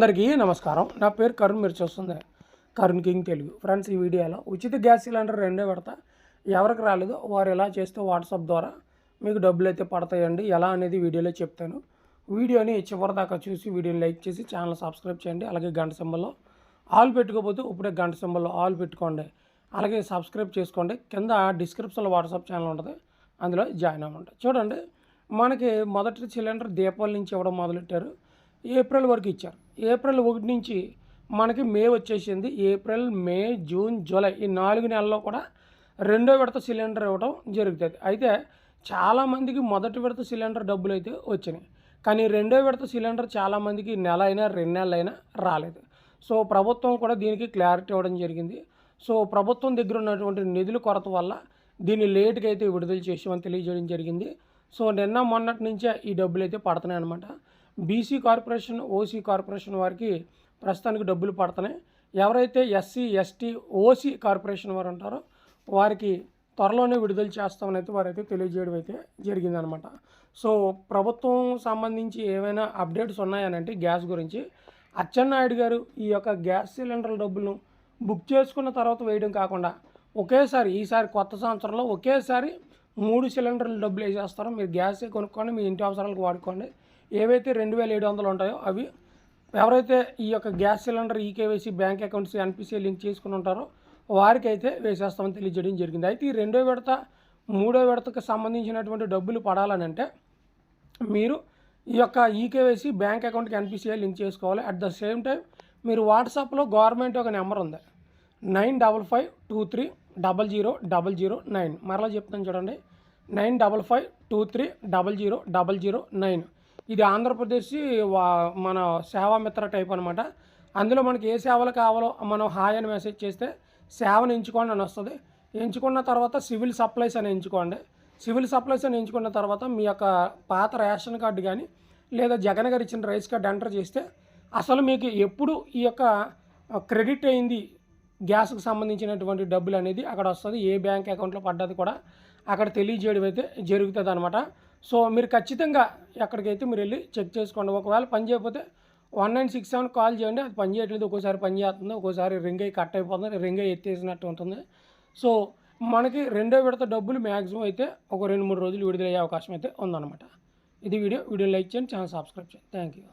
అందరికీ నమస్కారం. నా పేరు కరుణ్ మీరు చూస్తుంది కరుణ్ కింగ్ తెలుగు. ఫ్రెండ్స్ ఈ వీడియోలో ఉచిత గ్యాస్ సిలిండర్ రెండో పెడతా ఎవరికి రాలేదు వారు ఎలా చేస్తే వాట్సాప్ ద్వారా మీకు డబ్బులు అయితే పడతాయండి ఎలా అనేది వీడియోలో చెప్తాను. వీడియోని చివరిదాకా చూసి వీడియోని లైక్ చేసి ఛానల్ సబ్స్క్రైబ్ చేయండి. అలాగే గంట సింబల్లో ఆల్ పెట్టుకోకపోతే ఇప్పుడే గంట సింబల్లో ఆల్ పెట్టుకోండి. అలాగే సబ్స్క్రైబ్ చేసుకోండి. కింద డిస్క్రిప్షన్లో వాట్సాప్ ఛానల్ ఉంటుంది. అందులో జాయిన్ అవ్వండి. చూడండి మనకి మొదటి సిలిండర్ దీపావళి నుంచి ఇవ్వడం మొదలెట్టారు. ఏప్రిల్ వరకు ఇచ్చారు. ఏప్రిల్ ఒకటి నుంచి మనకి మే వచ్చేసింది. ఏప్రిల్ మే జూన్ జూలై ఈ నాలుగు నెలల్లో కూడా రెండో విడత సిలిండర్ ఇవ్వడం జరుగుతుంది. అయితే చాలామందికి మొదటి విడత సిలిండర్ డబ్బులు అయితే వచ్చినాయి. కానీ రెండో విడత సిలిండర్ చాలామందికి నెల అయినా రెండు నెలలైనా రాలేదు. సో ప్రభుత్వం కూడా దీనికి క్లారిటీ ఇవ్వడం జరిగింది. సో ప్రభుత్వం దగ్గర ఉన్నటువంటి నిధుల కొరత వల్ల దీన్ని లేట్గా అయితే విడుదల చేసామని తెలియజేయడం జరిగింది. సో నిన్న మొన్నటి నుంచే ఈ డబ్బులు అయితే పడుతున్నాయి అనమాట బీసీ కార్పొరేషన్ ఓసీ కార్పొరేషన్ వారికి ప్రస్తుతానికి డబ్బులు పడుతున్నాయి. ఎవరైతే ఎస్సీ ఎస్టీ ఓసీ కార్పొరేషన్ వారు ఉంటారో వారికి త్వరలోనే విడుదల చేస్తామని అయితే వారైతే తెలియజేయడం అయితే జరిగిందనమాట. సో ప్రభుత్వం సంబంధించి ఏమైనా అప్డేట్స్ ఉన్నాయనంటే గ్యాస్ గురించి అచ్చెన్నాయుడు గారు ఈ యొక్క గ్యాస్ సిలిండర్ల డబ్బులను బుక్ చేసుకున్న తర్వాత వేయడం కాకుండా ఒకేసారి ఈసారి కొత్త సంవత్సరంలో ఒకేసారి మూడు సిలిండర్లు డబ్బులు వేసేస్తారు? మీరు గ్యాస్ కొనుక్కోండి మీ ఇంటి అవసరాలకు వాడుకోండి. ఏవైతే రెండు వేల ఏడు వందలు ఉంటాయో అవి ఎవరైతే ఈ యొక్క gas cylinder eKYC bank accounts NPCI link చేసుకుని ఉంటారో వారికి అయితే వేసేస్తామని తెలియజేయడం జరిగింది. అయితే ఈ రెండో విడత మూడో విడతకు సంబంధించినటువంటి డబ్బులు పడాలని అంటే మీరు ఈ యొక్క ఈకేవైసీ బ్యాంక్ అకౌంట్కి ఎన్పిసిఐ లింక్ చేసుకోవాలి. అట్ ద సేమ్ టైం మీరు వాట్సాప్లో గవర్నమెంట్ ఒక నెంబర్ ఉంది. Nine double five two three double zero double zero nine. మరలా చెప్తాను చూడండి. Nine double five two three double zero double zero nine. ఇది ఆంధ్రప్రదేశ్ వా- మన సేవామిత్ర టైప్ అనమాట అందులో మనకి ఏ సేవలు కావాలో మనం హాయ్ అని మెసేజ్ చేస్తే సేవను ఎంచుకోండి అని వస్తుంది. ఎంచుకున్న తర్వాత సివిల్ సప్లైస్ అని ఎంచుకోండి. సివిల్ సప్లైస్ అని ఎంచుకున్న తర్వాత మీ యొక్క పాత రేషన్ కార్డు కానీ లేదా జగన్ గారు ఇచ్చిన రైస్ కార్డు ఎంటర్ చేస్తే అసలు మీకు ఎప్పుడు ఈ యొక్క క్రెడిట్ అయింది గ్యాస్కి సంబంధించినటువంటి డబ్బులు అనేది అక్కడ వస్తుంది. ఏ బ్యాంక్ అకౌంట్లో పడ్డది కూడా అక్కడ తెలియజేయడం అయితే జరుగుతుంది అనమాట సో మీరు ఖచ్చితంగా ఎక్కడికైతే మీరు వెళ్ళి చెక్ చేసుకోండి. ఒకవేళ పని చేయకపోతే one nine six seven call చేయండి. అది పని చేయట్లేదు ఒక్కోసారి పని చేస్తుంది ఒక్కోసారి రింగ్ అయ్యి కట్ అయిపోతుంది రింగ్ అయ్యి ఎత్తేసినట్టు ఉంటుంది. సో మనకి రెండో విడత డబ్బులు మ్యాక్సిమం అయితే ఒక రెండు మూడు రోజులు విడుదలయ్యే అవకాశం అయితే ఉందన్నమాట. ఇది వీడియో. వీడియో లైక్ చేయండి ఛానల్ సబ్స్క్రైబ్ చేయండి. Thank you